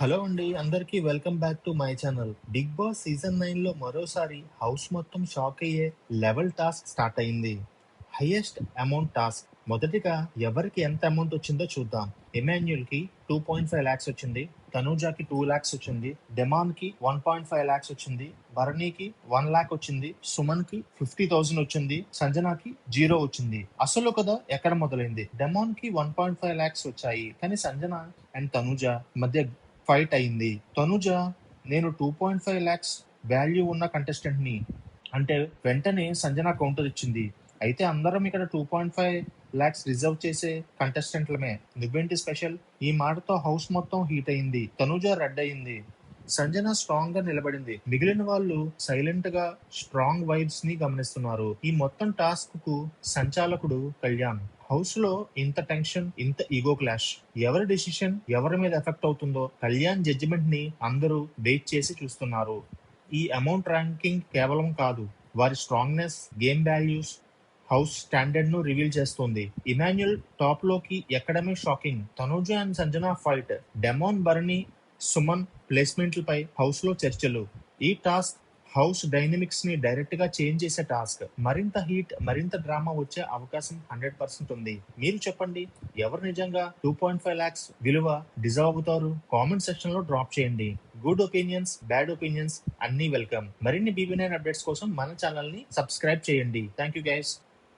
Hello అండి అందరికీ welcome back to my channel. Bigg Boss season నైన్లో మరోసారి హౌస్ మొత్తం షాక్ అయ్యే లెవెల్ టాస్క్ స్టార్ట్ అయింది. Highest amount task. మొదటిగా ఎవరికి ఎంత అమౌంట్ వచ్చిందో చూద్దాం. ఎమాన్యుల్కి టూ పాయింట్ ఫైవ్ లాక్స్ వచ్చింది తనూజాకి టూ లాక్స్ వచ్చింది డెమాన్కి వన్ పాయింట్ ఫైవ్ లాక్స్ వచ్చింది భరణికి వన్ లాక్ వచ్చింది సుమన్కి ఫిఫ్టీ థౌసండ్ వచ్చింది సంజనాకి జీరో వచ్చింది. అసలు కదా ఎక్కడ మొదలైంది? డెమాన్కి వన్ పాయింట్ ఫైవ్ లాక్స్ వచ్చాయి కానీ సంజన అండ్ తనూజ మధ్య ఫైట్ అయింది. తనుజ నేను two point five lakhs value ఉన్న కంటెస్టెంట్ని. అంటే వెంటనే సంజన కౌంటర్ ఇచ్చింది. అయితే అందరం ఇక్కడ two point five lakhs reserve చేసే కంటెస్టెంట్లమే నువ్వేంటి స్పెషల్ ఈ మాటతో హౌస్ మొత్తం హీట్ అయింది. తనుజ రెడ్ అయింది. సంజన స్ట్రాంగ్గా నిలబడింది. మిగిలిన వాళ్ళు సైలెంట్గా స్ట్రాంగ్ వైబ్స్ని గమనిస్తున్నారు. ఈ మొత్తం టాస్క్కు సంచాలకుడు కళ్యాణ్. హౌస్లో ఇంత టెన్షన్ ఇంత ఈగో క్లాష్ ఎవరి డెసిషన్ ఎవరి మీద ఎఫెక్ట్ అవుతుందో కళ్యాణ్ జడ్జిమెంట్ని అందరూ వెయిట్ చేసి చూస్తున్నారు. ఈ అమౌంట్ ర్యాంకింగ్ కేవలం కాదు వారి స్ట్రాంగ్నెస్ గేమ్ వాల్యూస్ హౌస్ స్టాండర్డ్ను రివీల్ చేస్తుంది. ఇమాన్యుల్ టాప్లోకి ఎక్కడమే shocking Tanuja and Sanjana fight demon బర్నీ Suman ప్లేస్మెంట్లపై హౌస్లో చర్చలు. ఈ టాస్క్ హౌస్ డైనమిక్స్ని డైరెక్ట్గా చేంజ్ చేసే టాస్క్. మరింత హీట్ మరింత డ్రామా వచ్చే అవకాశం హండ్రెడ్ పర్సెంట్ ఉంది. మీరు చెప్పండి ఎవరు నిజంగా టూ పాయింట్ ఫైవ్ లాక్స్ విలువ డిజర్వ్ అవుతారు? కామెంట్ సెక్షన్లో డ్రాప్ చేయండి. గుడ్ ఒపీనియన్స్ బ్యాడ్ ఒపీనియన్స్ అన్ని వెల్కమ్. మరిన్ని బీబీ నైన్ అప్డేట్స్ కోసం మన ఛానల్ని సబ్స్క్రైబ్ చేయండి. Thank you guys